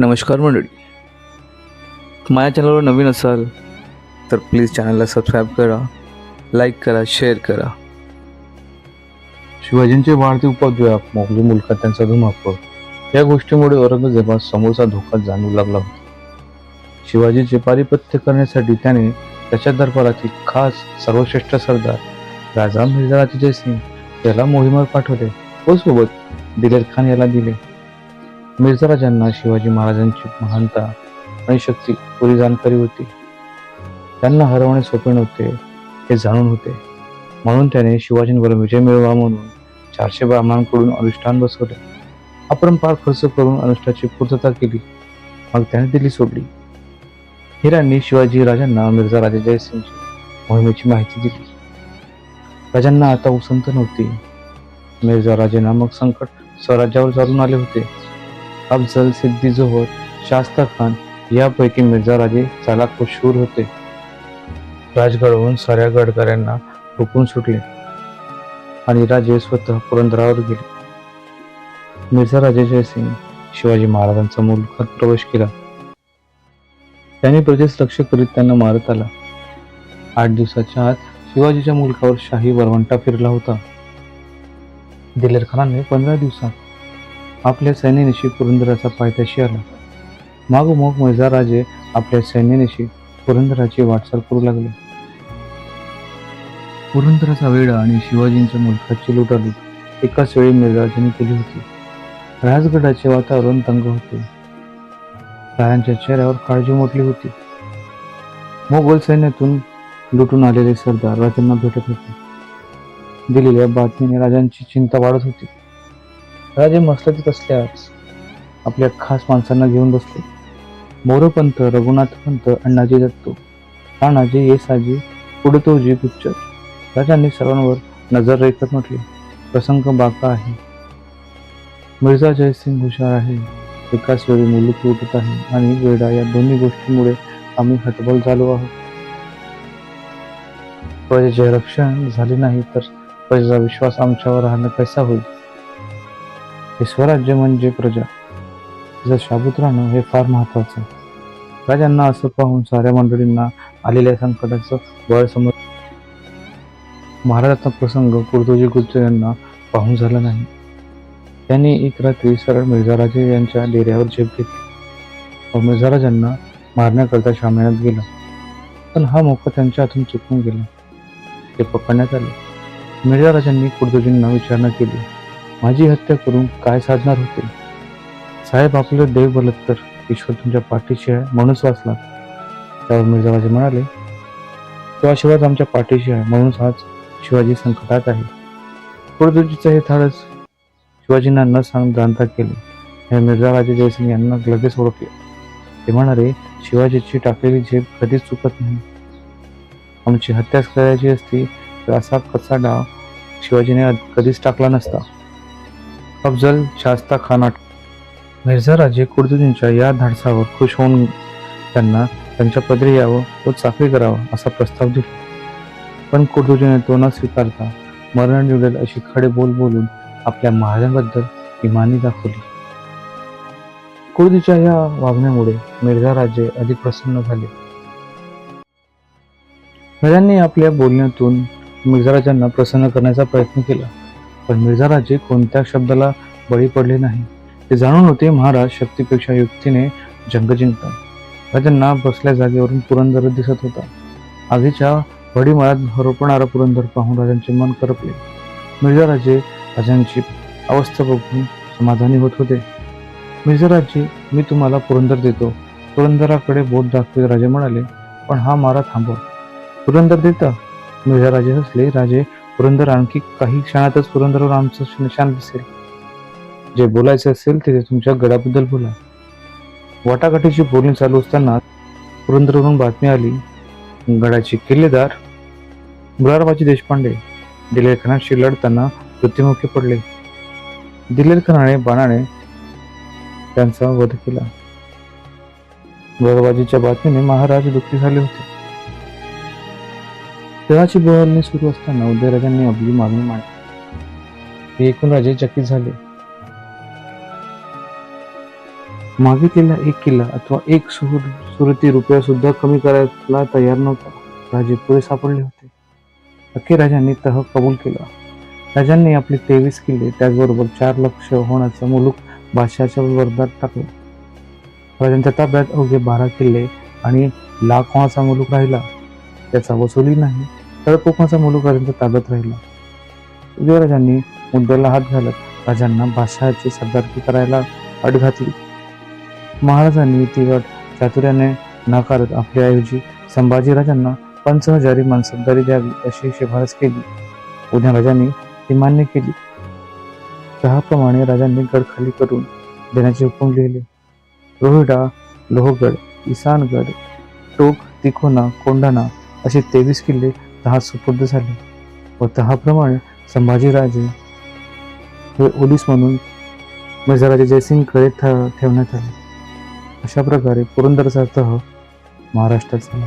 नमस्कार मंडळी. माझ्या चॅनलवर नवीन असाल तर प्लीज चॅनलला सबस्क्राईब करा लाईक करा शेअर करा. शिवाजींचे वाढते उपद्व्याप मोगली मुलखात त्यांचा धुमाकूळ. या गोष्टीमुळे औरंगजेबास समोरचा धोका जाणवू लागला होता. शिवाजीचे पारिपत्य करण्यासाठी त्याने त्याच्या दरबारातील खास सर्वश्रेष्ठ सरदार राजा मिर्झाराजे जयसिंग याला मोहिमेवर पाठवले. व सोबत दिलेर खान याला दिले. मिर्झा राजांना शिवाजी महाराजांची महानता आणि शक्ती पुरी जाणकारी होती. त्यांना हरवणे सोपे नव्हते हे जाणून होते. म्हणून त्याने शिवाजींवर विजय मिळवा म्हणून चारशे ब्राह्मणांकडून अनुष्ठान बसवले. अपरंपार खर्च करून अनुष्ठाची पूर्तता केली. मग त्याने दिल्ली सोडली. हिरांनी शिवाजी राजांना मिर्झा राजे जयसिंगची मोहिमेची माहिती दिली. राजांना आता उसंत नव्हती. मिर्झा राजे नामक संकट स्वराज्यावर चालून आले होते. अफजल सिद्दी जोहर शास्ता खान यापैकी मिर्झा राजे चालाक व शूर होते राजगडहून साऱ्या गडकऱ्यांना हुकून सुटले आणि राजे स्वतः पुरंदरावर गेले. मिर्झा राजे जयसिंग शिवाजी महाराजांचा मुलखात प्रवेश केला. त्यांनी प्रजेस लक्ष करीत त्यांना मारत आला. आठ दिवसाच्या आत शिवाजीच्या मुलखावर शाही वरवंटा फिरला होता. दिलेर खानाने पंधरा दिवसात आपल्या सैन्यानिशी पुरंदराचा पायथ्याशी आला मागोमाग मिर्झा राजे आपल्या सैन्यानिशी पुरंदराची वाटचाल करू लागले. पुरंदराचा वेढा आणि शिवाजींच्या मुलखाची लुटालूट एकाच वेळी मिर्झाराजांनी केली होती. राजगडाचे वातावरण तंग होते. राजांच्या चेहऱ्यावर काळजी मोठली होती. मोगल सैन्यातून लुटून आलेले सरदार राजांना भेटत होते. दिलेल्या बातमीने राजांची चिंता वाढत होती. राजे मसलतीत असल्यास आपल्या खास माणसांना घेऊन बसले मोरपंत रघुनाथ पंत अण्णाजी दत्तो तानाजी येसाजी पुडतोजी गुच्चर राजांनी सर्वांवर नजर रेखत म्हटले प्रसंग बाका आहे. मिर्झा जयसिंग हुशार आहे. एकाच वेळी मुलूक उठत आहे आणि वेडा या दोन्ही गोष्टींमुळे आम्ही हटबल झालो आहोत. प्रजेचे रक्षण झाले नाही तर प्रजेचा विश्वास आमच्यावर राहणं कसा होईल? हे स्वराज्य म्हणजे प्रजा. तिचं शाबूत राहणं हे फार महत्वाचं. आहे राजांना असं पाहून साऱ्या मंडळींना आलेल्या संकटाचं बळ समज महाराजाचा प्रसंग कुर्दोजी गुप्त यांना पाहून झाला नाही. त्यांनी एक रात्री सरळ मिर्झाराजे यांच्या डेऱ्यावर झेप घेतली. व मिर्झाराजांना मारण्याकरता शामयानात गेला. पण हा मोका त्यांच्या हातून चुकून गेला. ते पकडण्यात आले. मिर्झाराजांनी कुर्दोजींना विचारणा केली. माझी हत्या करून काय साधणार होते? साहेब आपलं देव बोलत तर ईश्वर तुमच्या पाठीशी आहे म्हणूनच वाचला. त्यावर मिर्झाराजे म्हणाले तो आशीर्वाद आमच्या पाठीशी आहे म्हणूनच आज शिवाजी संकटात आहे. कुर्तोजीचं हे धाडस शिवाजींना न सांग जाणता केले. हे मिर्झाराजे जयसिंग यांना लगेच ओळखले. ते म्हणाले शिवाजीची टाकलेली झेप कधीच चुकत नाही. आमची हत्याच करायची असती तर असा कसा डाव शिवाजीने कधीच टाकला नसता. अफजल शास्ता खान आठ मिर्झा राजे कुर्तुजींच्या या धाडसावर खुश होऊन त्यांना त्यांच्या पदरी यावं व चाकरी करावं असा प्रस्ताव दिला. पण कुर्तुजीने तो न स्वीकारता मरण निवडेल अशी खडे बोल बोलून आपल्या महाराजांबद्दल इमानी दाखवली. कुर्दीच्या या वागण्यामुळे मिर्झा राजे अधिक प्रसन्न झाले. मिर्झांनी आपल्या बोलण्यातून मिर्झाराजांना प्रसन्न करण्याचा प्रयत्न केला. पण मिर्झाराजे कोणत्या शब्दाला बळी पडले नाही? ते जाणून होते महाराज शक्तीपेक्षा युक्तीने जंग जिंकतात. राजांना बसल्या जागेवरून पुरंदर दिसत होता. आगीच्या भडीमाळात हरपणारा पुरंदर पाहून राजांचे मन करपले. मिर्झाराजे राजांची अवस्था बघून समाधानी होत होते. मिर्झाराजे मी तुम्हाला पुरंदर देतो. पुरंदराकडे बोट दाखवित राजे म्हणाले. पण हा मारा थांबव. पुरंदर देता? मिर्झाराजे हसले. राजे पुरंदर आणखी काही क्षणातच पुरंदरवर आमचं निशाण दिसेल. जे बोलायचे असेल ते तुमच्या गडाबद्दल बोला. वाटाघाटीची बोलणी चालू असताना पुरंदरवरून बातमी आली गडाचे किल्लेदार मुरारबाजी देशपांडे दिलेरखानाशी लढताना मृत्युमुखी पडले. दिलेरखानाने बाणाने त्यांचा वध केला. मुरारबाजीच्या बातमीने महाराज दुःखी झाले होते. खेळाची बोलणी सुरू असताना उदयराजांनी आपली मागणी मांडली. हे ऐकून राजे चकित झाले. मागितलेला एक किल्ला अथवा एक सुर सुरती रुपया सुद्धा कमी करायला तयार नव्हता. राजे पुढे सापडले होते. अखेर राजांनी तह कबूल केला. राजांनी आपले तेवीस किल्ले त्याचबरोबर चार लक्ष होण्याचा मुलूक बादशाच्या वर्धात टाकले. राजांच्या ताब्यात अवघे बारा किल्ले आणि लाख होणाचा मुलूक राहिला. त्याचा वसुली नाही. तर कोकणाचा मुलूक राजांच्या ताब्यात राहिला. उदयराजांनी मुद्द्याला हात घालत राजांना बादशहाची सरदारकी करायला अट घातली. महाराजांनी ती अट चातुर्याने नाकारत आपल्याऐवजी संभाजीराजांना पंचहजारी मनसबदारी द्यावी अशी शिफारस केली. उदयराजांनी ती मान्य केली. त्याप्रमाणे राजांनी गड खाली करून देण्याचे हुकूम लिहिले. रोहिडा लोहगड इसानगड टोक तिकोना कोंढाणा असे तेवीस किल्ले तहा सुपूर्द झाले. व तहाप्रमाणे संभाजीराजे हे ओलीस म्हणून मिर्झाराजे जयसिंगकडे ठ- ठेवण्यात आले. अशा प्रकारे पुरंदरचा तह महाराष्ट्रात झाला.